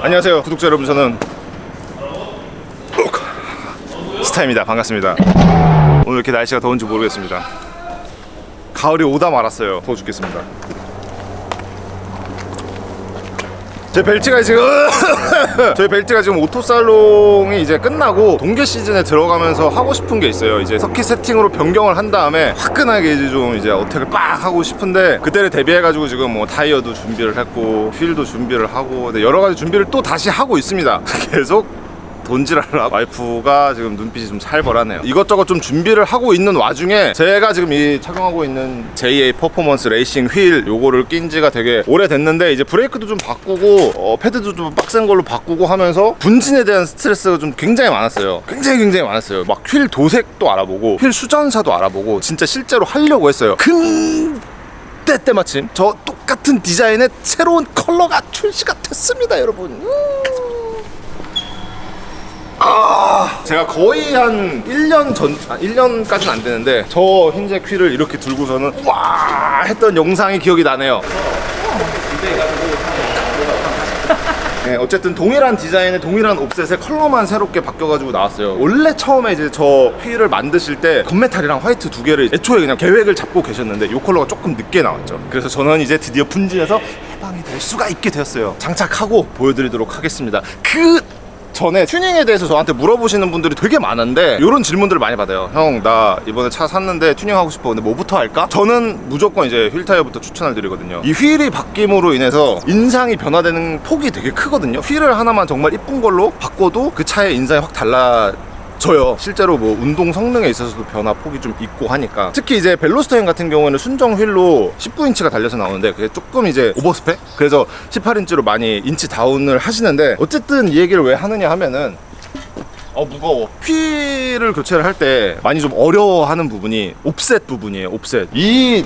안녕하세요 구독자 여러분. 저는 스타입니다. 반갑습니다. 오늘 이렇게 날씨가 더운지 모르겠습니다. 가을이 오다 말았어요. 더워 죽겠습니다 제 벨트가 지금 저희 벨트가 지금 오토살롱이 이제 끝나고 동계 시즌에 들어가면서 하고 싶은 게 있어요. 이제 서킷 세팅으로 변경을 한 다음에 화끈하게 이제 좀 이제 어택을 빡 하고 싶은데 그때를 대비해가지고 지금 뭐 타이어도 준비를 했고 휠도 준비를 하고 여러 가지 준비를 또 다시 하고 있습니다. 계속 돈질하라. 와이프가 지금 눈빛이 좀 살벌하네요. 이것저것 좀 준비를 하고 있는 와중에 제가 지금 이 착용하고 있는 JA 퍼포먼스 레이싱 휠 요거를 낀 지가 되게 오래됐는데 이제 브레이크도 좀 바꾸고 어, 패드도 좀 빡센 걸로 바꾸고 하면서 분진에 대한 스트레스가 좀 굉장히 많았어요. 굉장히 굉장히 많았어요. 막 휠 도색도 알아보고 휠 수전사도 알아보고 진짜 실제로 하려고 했어요. 근데 때마침 저 똑같은 디자인의 새로운 컬러가 출시가 됐습니다 여러분 음. 제가 거의 한 1년 전, 아, 1년까지는 안 되는데 저 흰색 휠을 이렇게 들고서는 와 했던 영상이 기억이 나네요. 네, 어쨌든 동일한 디자인의 동일한 옵셋의 컬러만 새롭게 바뀌어가지고 나왔어요. 원래 처음에 이제 저 휠을 만드실 때 금메탈이랑 화이트 두 개를 애초에 그냥 계획을 잡고 계셨는데 이 컬러가 조금 늦게 나왔죠. 그래서 저는 이제 드디어 분진해서 해방이 될 수가 있게 되었어요. 장착하고 보여드리도록 하겠습니다. 그 전에 튜닝에 대해서 저한테 물어보시는 분들이 되게 많은데 이런 질문들을 많이 받아요. 형, 나 이번에 차 샀는데 튜닝하고 싶어. 근데 뭐부터 할까? 저는 무조건 이제 휠 타이어부터 추천을 드리거든요. 이 휠이 바뀜으로 인해서 인상이 변화되는 폭이 되게 크거든요. 휠을 하나만 정말 이쁜 걸로 바꿔도 그 차의 인상이 확 달라. 저요. 실제로 뭐 운동 성능에 있어서도 변화 폭이 좀 있고 하니까. 특히 이제 벨로스타인 같은 경우에는 순정 휠로 19인치가 달려서 나오는데 그게 조금 이제 오버스펙? 그래서 18인치로 많이 인치 다운을 하시는데 어쨌든 이 얘기를 왜 하느냐 하면은 어 무거워. 휠을 교체를 할 때 많이 좀 어려워하는 부분이 옵셋 부분이에요 옵셋. 이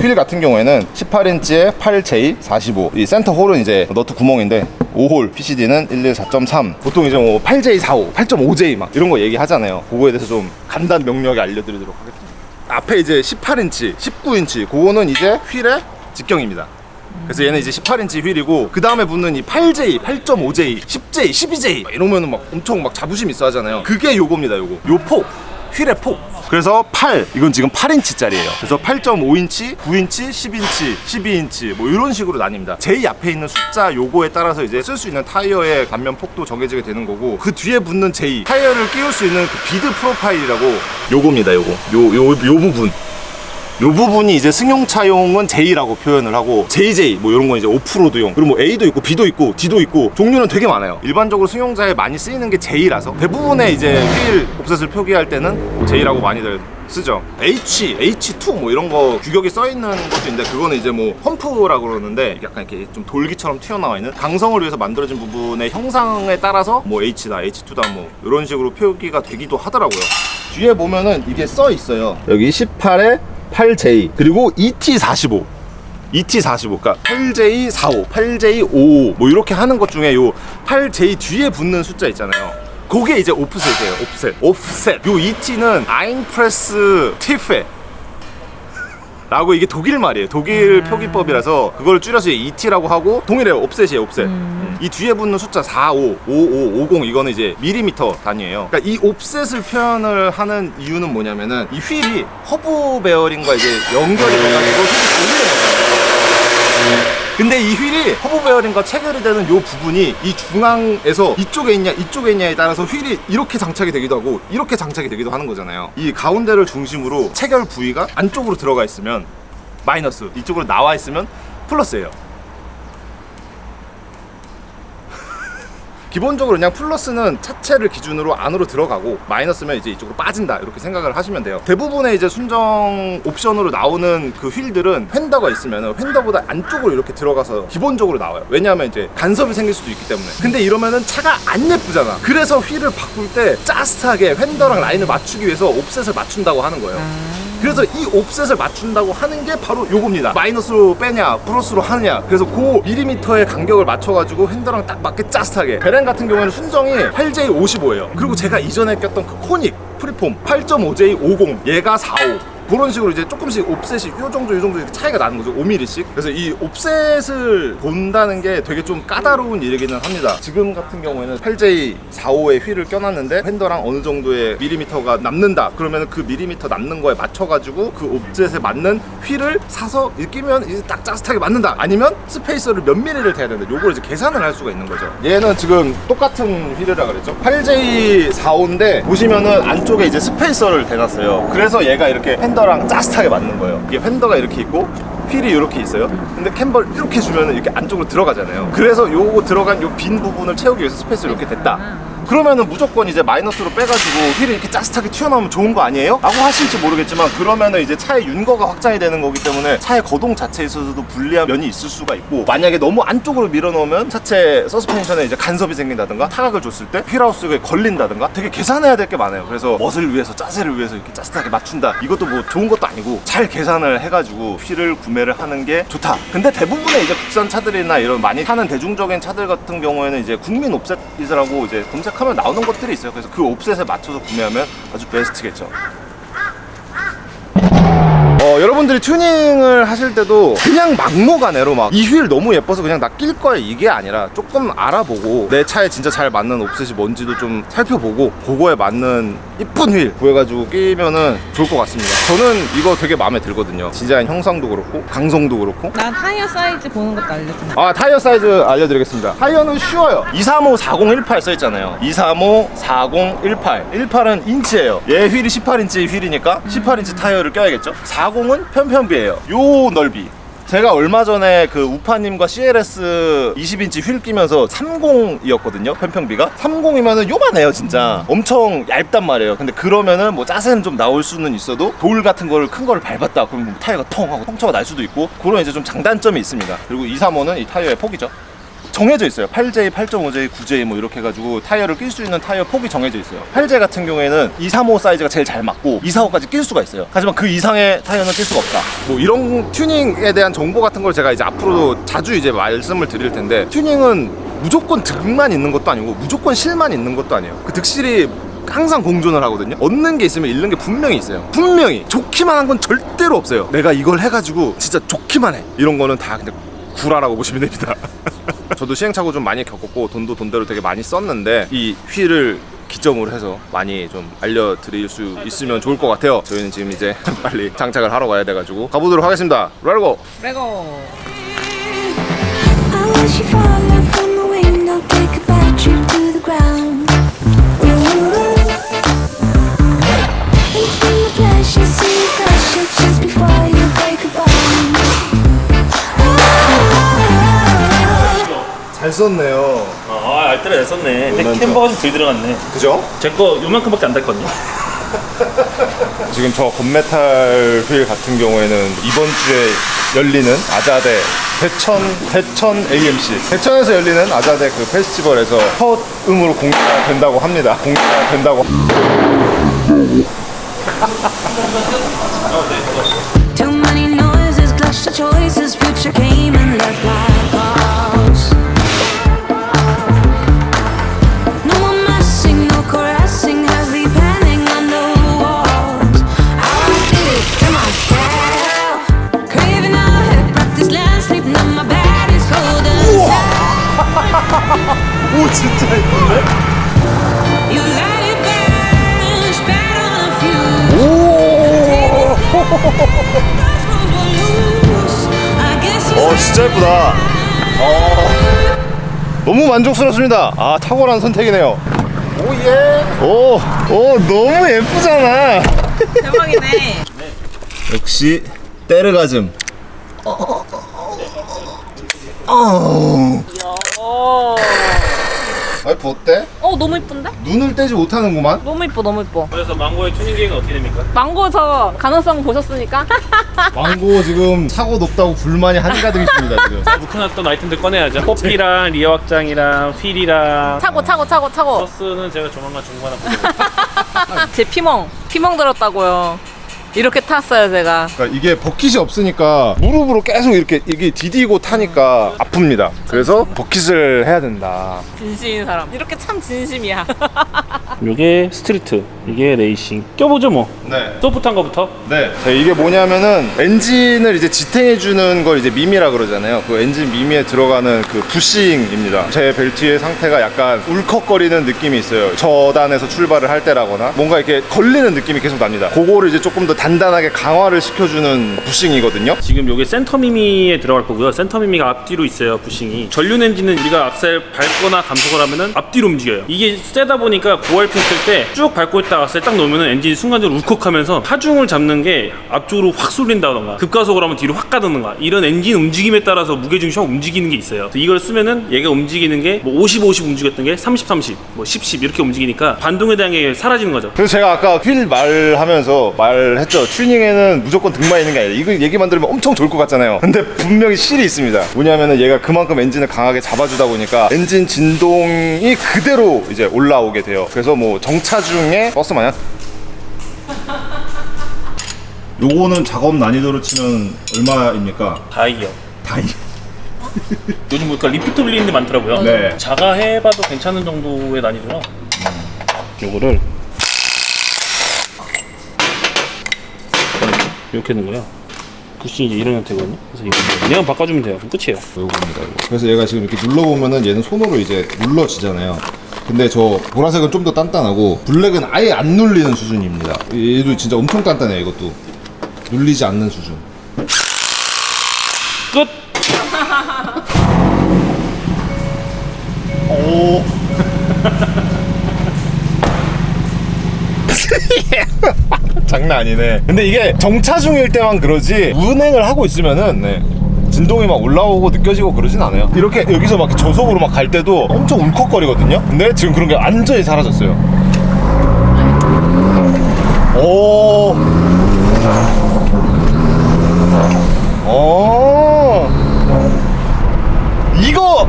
휠 같은 경우에는 18인치에 8J45 이 센터 홀은 이제 너트 구멍인데 5홀 PCD는 114.3 보통 이제 뭐 8J45 8.5J 막 이런 거 얘기하잖아요 그거에 대해서 좀 간단 명료하게 알려드리도록 하겠습니다 앞에 이제 18인치 19인치 그거는 이제 휠의 직경입니다 그래서 얘는 이제 18인치 휠이고 그 다음에 붙는 이 8J, 8.5J, 10J, 12J 막 이러면은 막 엄청 막 자부심 있어 하잖아요. 그게 요겁니다, 요거. 요 폭. 휠의 폭. 그래서 8, 이건 지금 8인치짜리예요. 그래서 8.5인치, 9인치, 10인치, 12인치 뭐 이런 식으로 나뉩니다. 제일 앞에 있는 숫자 요거에 따라서 이제 쓸 수 있는 타이어의 단면 폭도 정해지게 되는 거고 그 뒤에 붙는 J 타이어를 끼울 수 있는 그 비드 프로파일이라고 요겁니다, 요거. 요 요 요 부분. 요 부분이 이제 승용차용은 J라고 표현을 하고 JJ 뭐 이런 건 이제 오프로드용. 그리고 뭐 A도 있고 B도 있고 D도 있고 종류는 되게 많아요. 일반적으로 승용차에 많이 쓰이는 게 J라서 대부분의 이제 휠 옵셋을 표기할 때는 J라고 많이들 쓰죠. H, H2 뭐 이런 거 규격이 써 있는 것도 있는데 그거는 이제 뭐 펌프라고 그러는데 약간 이렇게 좀 돌기처럼 튀어나와 있는 강성을 위해서 만들어진 부분의 형상에 따라서 뭐 H다, H2다 뭐 이런 식으로 표기가 되기도 하더라고요. 뒤에 보면은 이게 써 있어요. 여기 18에 8J 그리고 ET45 ET45 그러니까 8J45, 8J55 뭐 이렇게 하는 것 중에 요 8J 뒤에 붙는 숫자 있잖아요. 그게 이제 오프셋이에요. 오프셋. 오프셋. 요 ET는 아인프레스 티페 라고 이게 독일 말이에요. 독일 표기법이라서 그걸 줄여서 ET라고 하고 동일해요. 옵셋이에요. 옵셋. 이 뒤에 붙는 숫자 45, 55, 50 이거는 이제 밀리미터 단위예요. 그러니까 이 옵셋을 표현을 하는 이유는 뭐냐면은 이 휠이 허브 베어링과 이제 연결이 돼가지고 휠이 돌리는 거예요. 근데 이 휠이 허브 베어링과 체결이 되는 이 부분이 이 중앙에서 이쪽에 있냐 이쪽에 있냐에 따라서 휠이 이렇게 장착이 되기도 하고 이렇게 장착이 되기도 하는 거잖아요. 이 가운데를 중심으로 체결 부위가 안쪽으로 들어가 있으면 마이너스, 이쪽으로 나와 있으면 플러스예요. 기본적으로 그냥 플러스는 차체를 기준으로 안으로 들어가고 마이너스면 이제 이쪽으로 빠진다 이렇게 생각을 하시면 돼요. 대부분의 이제 순정 옵션으로 나오는 그 휠들은 휀더가 있으면 휀더보다 안쪽으로 이렇게 들어가서 기본적으로 나와요. 왜냐하면 이제 간섭이 생길 수도 있기 때문에. 근데 이러면은 차가 안 예쁘잖아. 그래서 휠을 바꿀 때 짜릿하게 휀더랑 라인을 맞추기 위해서 옵셋을 맞춘다고 하는 거예요. 그래서 이 옵셋을 맞춘다고 하는 게 바로 요겁니다. 마이너스로 빼냐, 플러스로 하느냐. 그래서 그 밀리미터의 간격을 맞춰가지고 핸들랑 딱 맞게 짜릿하게. 베렌 같은 경우에는 순정이 8J55예요. 그리고 제가 이전에 꼈던 그 코닉 프리폼 8.5J50 얘가 45. 그런 식으로 이제 조금씩 옵셋이 요 정도 요 정도 차이가 나는 거죠. 5mm씩. 그래서 이 옵셋을 본다는 게 되게 좀 까다로운 일이기는 합니다. 지금 같은 경우에는 8J45에 휠을 껴놨는데 팬더랑 어느 정도의 밀리미터가 남는다. 그러면 그 밀리미터 남는 거에 맞춰가지고 그 옵셋에 맞는 휠을 사서 끼면 이제 딱 짜릿하게 맞는다. 아니면 스페이서를 몇 미리를 대야 되는데 요걸 이제 계산을 할 수가 있는 거죠. 얘는 지금 똑같은 휠이라 그랬죠. 8J45인데 보시면은 안쪽에 이제 스페이서를 대놨어요. 그래서 얘가 이렇게 팬더 랑 짜릿하게 맞는 거예요 이게 팬더가 이렇게 있고 휠이 이렇게 있어요. 근데 캠벌 이렇게 주면은 이렇게 안쪽으로 들어가잖아요. 그래서 요거 들어간 요 빈 부분을 채우기 위해서 스페이스를 이렇게 됐다. 그러면은 무조건 이제 마이너스로 빼가지고 휠이 이렇게 짜릿하게 튀어나오면 좋은 거 아니에요? 라고 하실지 모르겠지만 그러면은 이제 차의 윤거가 확장이 되는 거기 때문에 차의 거동 자체에 있어서도 불리한 면이 있을 수가 있고 만약에 너무 안쪽으로 밀어넣으면 차체 서스펜션에 이제 간섭이 생긴다든가 타각을 줬을 때 휠하우스에 걸린다든가 되게 계산해야 될 게 많아요. 그래서 멋을 위해서 짜세를 위해서 이렇게 짜릿하게 맞춘다. 이것도 뭐 좋은 것도 아니고 잘 계산을 해가지고 휠을 구매를 하는 게 좋다. 근데 대부분의 이제 국산 차들이나 이런 많이 타는 대중적인 차들 같은 경우에는 이제 국민 옵셋이라고 이제 검색 하면 나오는 것들이 있어요. 그래서 그 옵셋에 맞춰서 구매하면 아주 베스트겠죠. 어, 여러분들이 튜닝을 하실 때도 그냥 막무가내로 막 이 휠 너무 예뻐서 그냥 나 낄 거야. 이게 아니라 조금 알아보고 내 차에 진짜 잘 맞는 옵셋이 뭔지도 좀 살펴보고 그거에 맞는 이쁜 휠 구해가지고 끼면은 좋을 것 같습니다. 저는 이거 되게 마음에 들거든요. 디자인 형상도 그렇고 강성도 그렇고. 난 타이어 사이즈 보는 것도 알려줘. 아 타이어 사이즈 알려드리겠습니다. 타이어는 쉬워요. 235 4018 써있잖아요. 235 4018 18은 인치예요. 얘 휠이 18인치 휠이니까 18인치 타이어를 껴야겠죠? 40은 편편비예요. 요 넓이. 제가 얼마 전에 그 우파님과 CLS 20인치 휠 끼면서 30이었거든요 편평비가. 30이면은 요만해요 진짜. 엄청 얇단 말이에요. 근데 그러면은 뭐 짜세는 좀 나올 수는 있어도 돌 같은 거를 밟았다. 그러면 뭐 타이어가 텅 하고 통처가 날 수도 있고. 그런 이제 좀 장단점이 있습니다. 그리고 235는 이 타이어의 폭이죠 정해져 있어요. 8J, 8.5J, 9J 뭐 이렇게 해가지고 타이어를 낄 수 있는 타이어 폭이 정해져 있어요. 8J 같은 경우에는 235 사이즈가 제일 잘 맞고 245까지 낄 수가 있어요. 하지만 그 이상의 타이어는 낄 수가 없다. 뭐 이런 튜닝에 대한 정보 같은 걸 제가 이제 앞으로도 자주 이제 말씀을 드릴 텐데 튜닝은 무조건 득만 있는 것도 아니고 무조건 실만 있는 것도 아니에요. 그 득실이 항상 공존을 하거든요. 얻는 게 있으면 잃는 게 분명히 있어요. 분명히 좋기만 한 건 절대로 없어요. 내가 이걸 해가지고 진짜 좋기만 해. 이런 거는 다 그냥 구라라고 보시면 됩니다. 저도 시행착오 좀 많이 겪었고 돈도 돈대로 되게 많이 썼는데 이 휠을 기점으로 해서 많이 좀 알려드릴 수 있으면 좋을 것 같아요. 저희는 지금 이제 빨리 장착을 하러 가야 돼가지고 가보도록 하겠습니다. 랄고! 레고. I watch you fall 잘 썼네요. 아, 알뜰하게 잘 썼네. 근데. 캠버가 좀덜 들어갔네. 그죠? 제 거 요만큼밖에 안 닿거든요. 지금 저 건메탈 휠 같은 경우에는 이번 주에 열리는 아자대 대천 대천 AMC 대천에서 열리는 아자대 그 페스티벌에서 첫 음으로 공개가 된다고 합니다. 공개가 된다고. Too many noises, clash of choices, future came 어 진짜 예쁘다. 어. 너무 만족스럽습니다. 아 탁월한 선택이네요. 오예. 오, 오 너무 예쁘잖아. 대박이네. 역시 때르가즘. 어. 어. 와이프 어때? 어 너무 이쁜데? 눈을 떼지 못하는구만. 너무 이뻐 너무 이뻐. 그래서 망고의 튜닝 계획은 어떻게 됩니까? 망고 저 가능성 보셨으니까? 왕고 지금 사고 높다고 불만이 한가득 있습니다 지금. 묵혀놨던 아이템들 꺼내야죠. 호피랑 리어 확장이랑 휠이랑 차고 차고 차고 차고. 버스는 제가 조만간 중고 하나 보내고 제 피멍 피멍 들었다고요. 이렇게 탔어요 제가. 그러니까 이게 버킷이 없으니까 무릎으로 계속 이렇게 이게 디디고 타니까 아픕니다. 그래서 버킷을 해야 된다. 진심인 사람. 이렇게 참 진심이야. 요게 스트리트, 이게 레이싱. 껴보죠 뭐. 네. 소프트한 거부터. 네. 자, 이게 뭐냐면은 엔진을 이제 지탱해 주는 걸 이제 미미라 그러잖아요. 그 엔진 미미에 들어가는 그 부싱입니다. 제 벨트의 상태가 약간 울컥거리는 느낌이 있어요. 저단에서 출발을 할 때라거나 뭔가 이렇게 걸리는 느낌이 계속 납니다. 그거를 이제 조금 더 단단하게 강화를 시켜주는 부싱이거든요. 지금 요게 센터 미미에 들어갈 거고요. 센터 미미가 앞뒤로 있어요, 부싱이. 전륜 엔진은 우리가 악셀 밟거나 감속을 하면은 앞뒤로 움직여요. 이게 세다 보니까 고 알핀 쓸때쭉 밟고 있다 악셀 딱 놓으면은 엔진이 순간적으로 울컥하면서 하중을 잡는 게 앞쪽으로 확 쏠린다던가 급가속을 하면 뒤로 확 가든가 이런 엔진 움직임에 따라서 무게중심이 확 움직이는 게 있어요. 이걸 쓰면은 얘가 움직이는 게 뭐 50, 50 움직였던 게 30, 30, 뭐 10, 10 이렇게 움직이니까 반동에 대한 게 사라지는 거죠. 그래서 제가 아까 휠 말하면서 말했죠. 튜닝에는 무조건 등만 있는 게 아니라 이거 얘기만 들으면 엄청 좋을 것 같잖아요. 근데 분명히 실이 있습니다. 뭐냐면은 얘가 그만큼 엔진을 강하게 잡아주다 보니까 엔진 진동이 그대로 이제 올라오게 돼요. 그래서 뭐 정차 중에 버스 마냥 요거는 작업 난이도로 치면 얼마입니까? 다이어. 다이. 요즘 보니까 리피트 돌리는 데 많더라고요. 네. 자가 해봐도 괜찮은 정도의 난이도라. 요거를 이렇게 하는 거야. 부싱이 이제 이런 형태거든요. 그래서 이거 그냥 바꿔주면 돼요. 그럼 끝이에요. 요겁니다. 이거. 그래서 얘가 지금 이렇게 눌러 보면은 얘는 손으로 이제 눌러지잖아요. 근데 저 보라색은 좀 더 단단하고 블랙은 아예 안 눌리는 수준입니다. 얘도 진짜 엄청 단단해요. 이것도 눌리지 않는 수준. 끝. 오. 장난 아니네. 근데 이게 정차 중일 때만 그러지 운행을 하고 있으면은 네. 진동이 막 올라오고 느껴지고 그러진 않아요. 이렇게 여기서 막 저속으로 막 갈 때도 엄청 울컥거리거든요. 근데 지금 그런 게 완전히 사라졌어요. 오. 오. 이거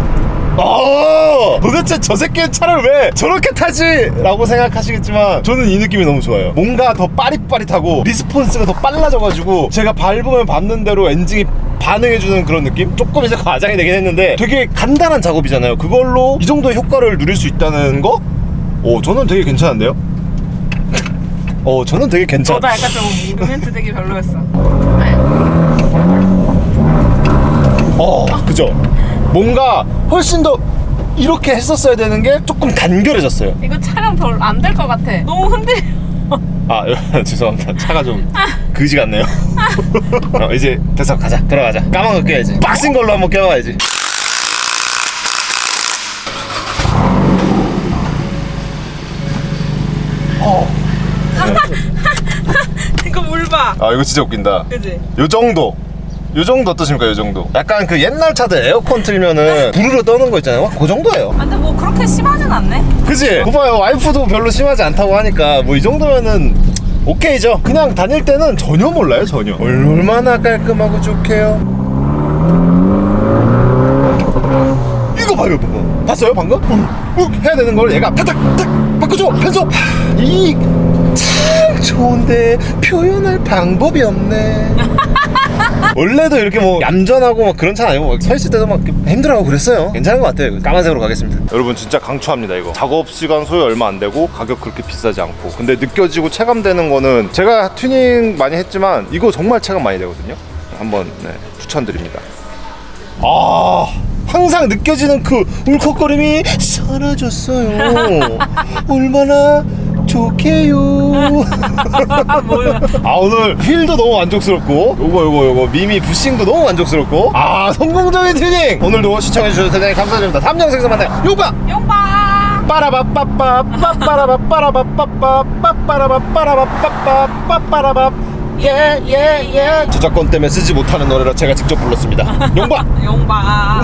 아 도대체 저 새끼는 차를 왜 저렇게 타지? 라고 생각하시겠지만 저는 이 느낌이 너무 좋아요 뭔가 더 빠릿빠릿하고 리스폰스가 더 빨라져가지고 제가 밟으면 밟는 대로 엔진이 반응해주는 그런 느낌? 조금 이제 과장이 되긴 했는데 되게 간단한 작업이잖아요 그걸로 이 정도의 효과를 누릴 수 있다는 거? 오 저는 되게 괜찮은데요? 어 저는 되게 괜찮 저도 약간 좀 이거 멘트 되게 별로였어. 어 그죠 뭔가 훨씬 더 이렇게 했었어야 되는 게 조금 간결해졌어요 이거 촬영 덜안될 것 같아. 너무 흔들려. 아 죄송합니다. 차가 좀 그지 같네요. 어, 이제 됐어. 가자. 들어가자. 까만 거 껴야지. 빡센 걸로 한번 껴봐야지. 이거 물 봐. 아 이거 진짜 웃긴다. 그지? 요 정도 요 정도 어떠십니까 요 정도? 약간 그 옛날 차들 에어컨 틀면은 부르르 떠는 거 있잖아요. 그 정도예요. 근데 뭐 그렇게 심하진 않네. 그지? 봐요. 와이프도 별로 심하지 않다고 하니까 뭐 이 정도면은 오케이죠. 그냥 다닐 때는 전혀 몰라요 전혀. 얼마나 깔끔하고 좋게요. 이거 봐요 이거 봤어요 방금? 욱 해야 되는 걸 얘가 탁탁 탁 바꿔줘 변속 이 참 좋은데 표현할 방법이 없네 원래도 이렇게 뭐 얌전하고 막 그런 차 아니고 서 있을 때도 막 힘들어하고 그랬어요. 괜찮은 것 같아요. 까만색으로 가겠습니다. 여러분 진짜 강추합니다 이거. 작업 시간 소요 얼마 안 되고 가격 그렇게 비싸지 않고 근데 느껴지고 체감되는 거는 제가 튜닝 많이 했지만 이거 정말 체감 많이 되거든요. 한번 네, 추천드립니다. 아 항상 느껴지는 그 울컥거림이 사라졌어요. 얼마나 좋게요. 아 오늘 휠도 너무 만족스럽고 요거 요거 요거 미미 부싱도 너무 만족스럽고 아 성공적인 튜닝 오늘도 시청해주셔서 대단히 감사드립니다 다음 영상에서 만나요 용바 용바. 빠라바빠빠 빠빠라바 빠라바빠빠 빠빠라바 빠라바빠빠 빠빠라바 예예예 저작권 때문에 쓰지 못하는 노래라 제가 직접 불렀습니다 용바 용바.